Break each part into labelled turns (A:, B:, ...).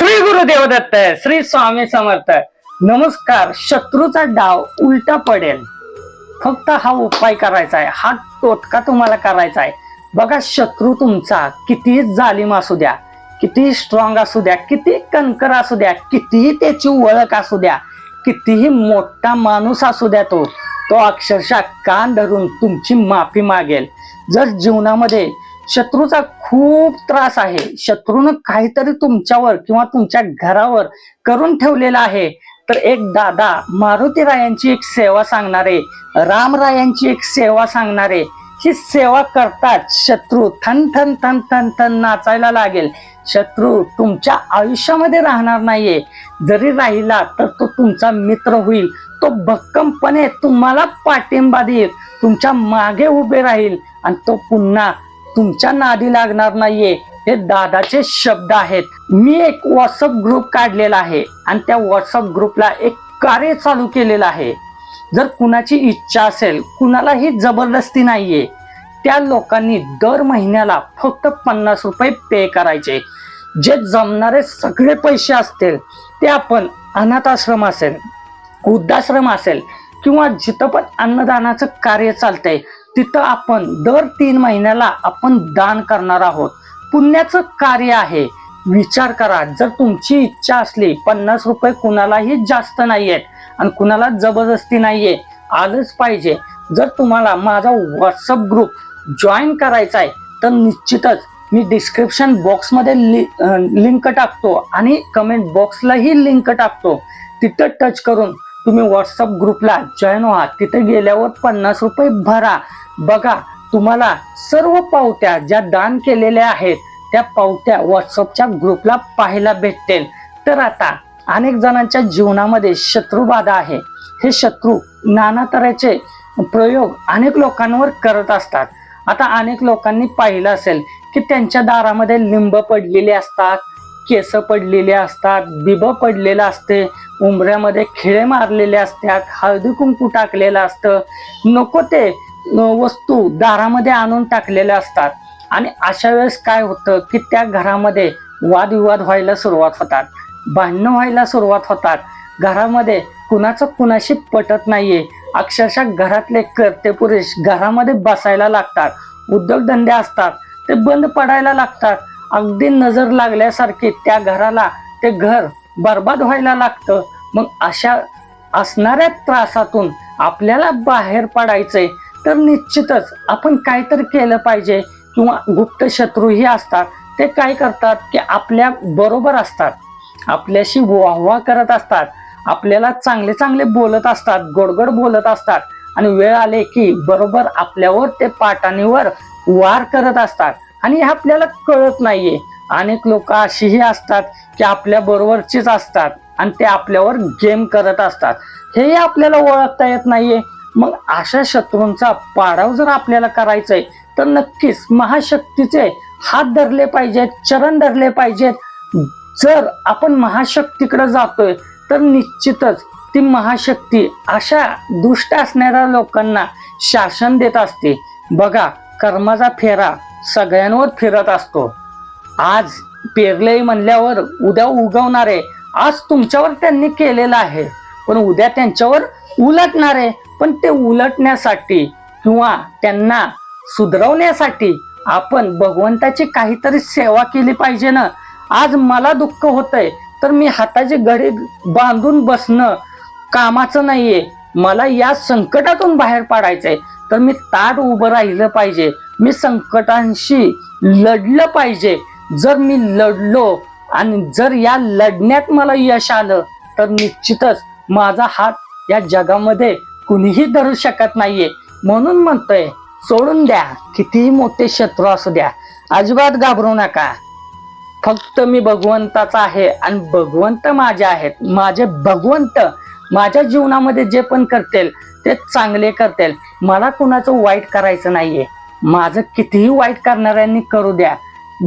A: श्री गुरुदेव दत्त श्री स्वामी समर्थ. नमस्कार शत्रूचा डाव उलटा पडेल. फक्त हा उपाय करायचा आहे. हा टोटका तुम्हाला करायचा आहे. बघा शत्रू तुमचा किती जालिम असू द्या किती स्ट्रॉंग असू द्या किती कणकर असू द्या कितीही त्याची ओळख असू द्या कितीही मोठा माणूस असू द्या तो तो अक्षरशः कान धरून तुमची माफी मागेल. जर जीवनामध्ये शत्रूचा खूप त्रास आहे. शत्रूनं काहीतरी तुमच्यावर किंवा तुमच्या घरावर करून ठेवलेला आहे. तर एक दादा मारुती रायांची एक सेवा सांगणारे रामरायांची एक सेवा सांगणारे ही सेवा करतात. शत्रू थन थन थन थन थन नाचायला लागेल. शत्रू तुमच्या आयुष्यामध्ये राहणार नाहीये. जरी राहिला तर तो तुमचा मित्र होईल. तो भक्कमपणे तुम्हाला पाठिंबा देईल. तुमच्या मागे उभे राहील आणि तो पुन्हा तुमच्या नादी लागणार नाहीये. हे दादाचे शब्द आहेत. मी एक व्हॉट्सअप ग्रुप काढलेला आहे आणि त्या व्हॉट्सअप ग्रुपला एक कार्य चालू केलेलं आहे. जर कुणाची इच्छा असेल कुणालाही जबरदस्ती नाहीये त्या लोकांनी दर महिन्याला फक्त पन्नास रुपये पे करायचे. जे जमणारे सगळे पैसे असतील ते आपण अनाथाश्रम असेल वृद्धाश्रम असेल किंवा जिथं पण अन्नदानाचं कार्य चालतंय तिथं आपण दर तीन महिन्याला आपण दान करणार आहोत. पुण्याचं कार्य आहे. विचार करा. जर तुमची इच्छा असली पन्नास रुपये कुणालाही जास्त नाहीयेत आणि कुणाला जबरदस्ती नाहीये आलंच पाहिजे. जर तुम्हाला माझा व्हॉट्सअप ग्रुप जॉईन करायचा आहे तर निश्चितच मी डिस्क्रिप्शन बॉक्समध्ये लि लिंक टाकतो आणि कमेंट बॉक्सलाही लिंक टाकतो. तिथं टच करून तुम्ही व्हॉट्सअप ग्रुपला जॉईन व्हा. तिथे गेल्यावर पन्नास रुपये भरा. बघा तुम्हाला सर्व पावत्या ज्या दान केलेल्या आहेत त्या पावत्या व्हॉट्सअपच्या ग्रुपला पाहायला भेटतील. तर आता अनेक जणांच्या जीवनामध्ये शत्रुबाधा आहे. हे शत्रू नाना तऱ्हेचे प्रयोग अनेक लोकांवर करत असतात. आता अनेक लोकांनी पाहिलं असेल की त्यांच्या दारामध्ये लिंब पडलेले असतात केस पडलेले असतात बिब पडलेलं असते उंबऱ्यामध्ये खिळे मारलेले असतात हळदी कुंकू टाकलेलं असतं. नको ते वस्तू दारामध्ये आणून टाकलेल्या असतात. आणि अशा वेळेस काय होतं की त्या घरामध्ये वादविवाद व्हायला सुरुवात होतात. भांडणं व्हायला सुरुवात होतात. घरामध्ये कुणाचं कुणाशी पटत नाहीये. अक्षरशः घरातले करते पुरुष घरामध्ये बसायला लागतात. उद्योगधंदे असतात. ते बंद पडायला लागतात. अगदी नजर लागल्यासारखी त्या घराला ते घर बर्बाद व्हायला लागतं. मग अशा असणाऱ्या त्रासातून आपल्याला बाहेर पडायचंय. तर निश्चितच आपण काहीतरी केलं पाहिजे किंवा गुप्त शत्रूही असतात. ते काय करतात की आपल्या बरोबर असतात. आपल्याशी वाहवा करत असतात. आपल्याला चांगले चांगले बोलत असतात गोडगोड बोलत असतात. आणि वेळ आले की बरोबर आपल्यावर ते पाटाणीवर वार करत असतात. आणि हे आपल्याला कळत नाहीये. अनेक लोक अशीही असतात की आपल्या बरोबरचीच असतात आणि ते आपल्यावर गेम करत असतात. हेही आपल्याला ओळखता येत नाहीये. मग अशा शत्रूंचा पाडाव जर आपल्याला करायचंय तर नक्कीच महाशक्तीचे हात धरले पाहिजेत चरण धरले पाहिजेत. जर आपण महाशक्तीकडे जातोय तर निश्चितच ती महाशक्ती अशा दुष्ट असणाऱ्या लोकांना शासन देत असते. बघा कर्माचा फेरा. सगळ्यांवर फिरत असतो. आज पेरले म्हणल्यावर उद्या उगवणारे आज तुमच्यावर त्यांनी केलेलं आहे. पण उद्या त्यांच्यावर उलटणार आहे पण ते उलटण्यासाठी किंवा त्यांना सुधरवण्यासाठी आपण भगवंताची काहीतरी सेवा केली पाहिजे ना? आज मला दुःख होतंय तर मी हाताची घडी बांधून बसणं कामाचं नाहीये. मला या संकटातून बाहेर पाडायचंय तर मी ताट उभं राहिलं पाहिजे. मी संकटांशी लढलं पाहिजे. जर मी लढलो आणि जर या लढण्यात मला यश आलं तर निश्चितच माझा हात या जगामध्ये कुणीही धरू शकत नाहीये. म्हणून म्हणतोय सोडून द्या. कितीही मोठे शत्रू असू द्या. अजिबात घाबरू नका. फक्त मी भगवंताचा आहे आणि भगवंत माझे आहेत. माझे भगवंत माझ्या जीवनामध्ये जे पण करतील ते चांगले करतील. मला कुणाचं वाईट करायचं नाहीये. माझं कितीही वाईट करणाऱ्यांनी करू द्या.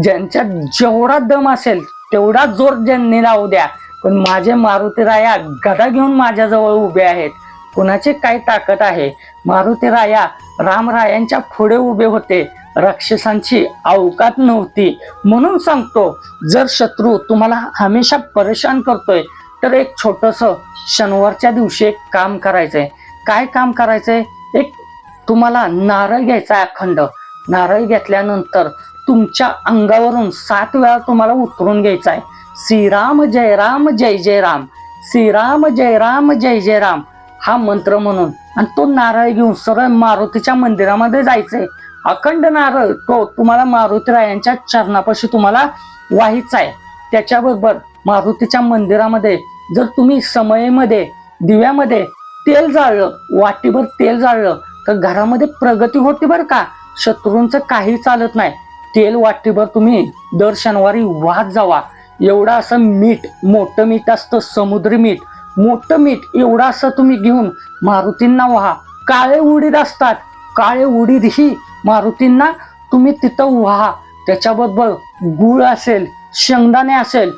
A: ज्यांच्यात जेवढा दम असेल तेवढा जोर ज्यांनी लावू द्या. पण माझे मारुती राया गदा घेऊन माझ्याजवळ उभे आहेत. कुणाची काय ताकद आहे? मारुती राया रामरायांच्या पुढे उभे होते. राक्षसांची अवकात नव्हती. म्हणून सांगतो जर शत्रू तुम्हाला हमेशा परेशान करतोय तर एक छोटस शनिवारच्या दिवशी एक काम करायचंय. काय काम करायचंय? एक तुम्हाला नारळ घ्यायचा आहे अखंड. नारळ घेतल्यानंतर तुमच्या अंगावरून सात वेळा तुम्हाला उतरून घ्यायचा आहे श्रीराम जय राम जय जय राम. श्रीराम जय राम जय जय राम. हा मंत्र म्हणून आणि तो नारळ घेऊन सरळ मारुतीच्या मंदिरामध्ये जायचंय. अखंड नारळ तो तुम्हाला मारुती रायांच्या चरणापाशी तुम्हाला व्हायचा आहे त्याच्याबरोबर मारुतीच्या मंदिरामध्ये जर तुम्ही समयेमध्ये दिव्यामध्ये तेल जाळलं वाटीभर तेल जाळलं तर घरामध्ये प्रगती होती बरं का. शत्रूंचं काही चालत नाही. तेल वाटीभर तुम्ही दर शनिवारी वाहत जावा. एवढं असं मीठ मोठं मीठ असतं समुद्री मीठ. मोठं मीठ एवढं असं तुम्ही घेऊन मारुतींना व्हा. काळे उडीद असतात. काळे उडीद ही मारुतींना तुम्ही तिथं व्हा. त्याच्याबरोबर गुळ असेल शेंगदाणे असेल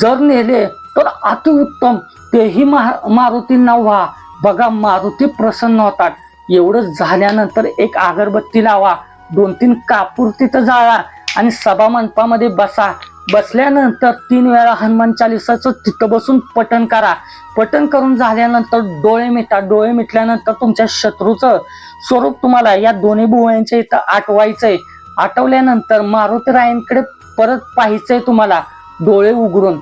A: जर नेले तर अतिउत्तम. तेही मा- मारुतींना व्हा. बघा मारुती प्रसन्न होतात. एवढं झाल्यानंतर एक अगरबत्ती लावा. दोन तीन कापूर तिथं जाळा आणि सभा मंडपामध्ये बसा. बसल्यानंतर तीन वेळा हनुमान चालिसाचं तिथं बसून पठण करा. पठण करून झाल्यानंतर डोळे मिटा. डोळे मिटल्यानंतर तुमच्या शत्रूचं स्वरूप तुम्हाला या दोन्ही भुवयांच्या इथं आठवायचंय. आठवल्यानंतर मारुतीरायांकडे परत पाहायचंय तुम्हाला. डोळे उघडून.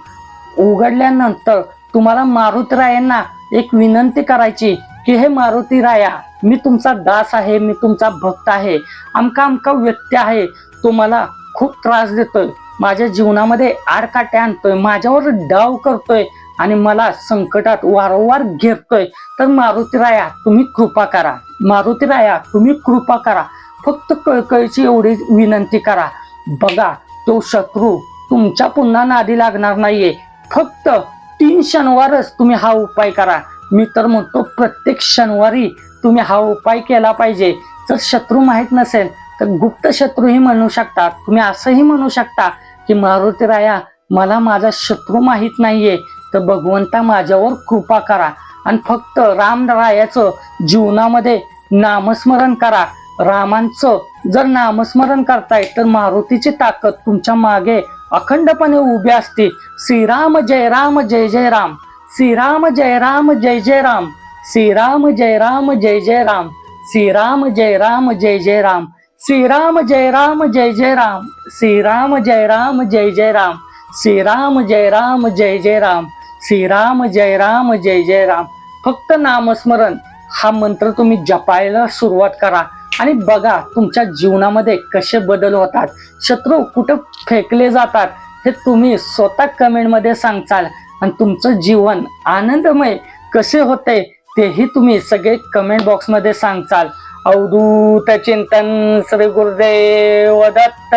A: उघडल्यानंतर तुम्हाला मारुती रायांना एक विनंती करायची की हे मारुती राया मी तुमचा दास आहे मी तुमचा भक्त आहे. आमका आमका व्यक्ती आहे. तो मला खूप त्रास देतोय. माझ्या जीवनामध्ये आडकाटे आणतोय माझ्यावर डाव करतोय आणि मला संकटात वारंवार घेरतोय. तर मारुती राया तुम्ही कृपा करा. मारुती राया तुम्ही कृपा करा. फक्त कळकळीची एवढी विनंती करा. बघा तो शत्रू तुमच्या पुन्हा नादी लागणार नाहीये. फक्त तीन शनिवारच तुम्ही हा उपाय करा. मी तर म्हणतो प्रत्येक शनिवारी तुम्ही हा उपाय केला पाहिजे. जर शत्रू माहीत नसेल तर गुप्त शत्रूही म्हणू शकता. तुम्ही असंही म्हणू शकता की मारुती राया मला माझा शत्रू माहीत नाहीये. तर भगवंता माझ्यावर कृपा करा आणि फक्त राम रायाचं जीवनामध्ये नामस्मरण करा. रामांचं जर नामस्मरण करताय तर मारुतीची ताकद तुमच्या मागे अखंडपणे उभी असते. श्रीराम जय राम जय जय राम. श्रीराम जय राम जय जय राम. श्रीराम जय राम जय जय राम. श्रीराम जय राम जय जय राम. श्रीराम जय राम जय जय राम. श्रीराम जय राम जय जय राम. श्रीराम जय राम जय जय राम. श्रीराम जय राम जय जय राम. फक्त नामस्मरण. हा मंत्र तुम्ही जपायला सुरुवात करा. आणि बघा तुमच्या जीवनामध्ये कसे बदल होतात. शत्रू कुठं फेकले जातात हे तुम्ही स्वतः कमेंटमध्ये सांगचाल आणि तुमचं जीवन आनंदमय कसे होते तेही तुम्ही सगळे कमेंट बॉक्समध्ये सांगचाल अवधूत चिंतन श्री गुरुदेव दत्त.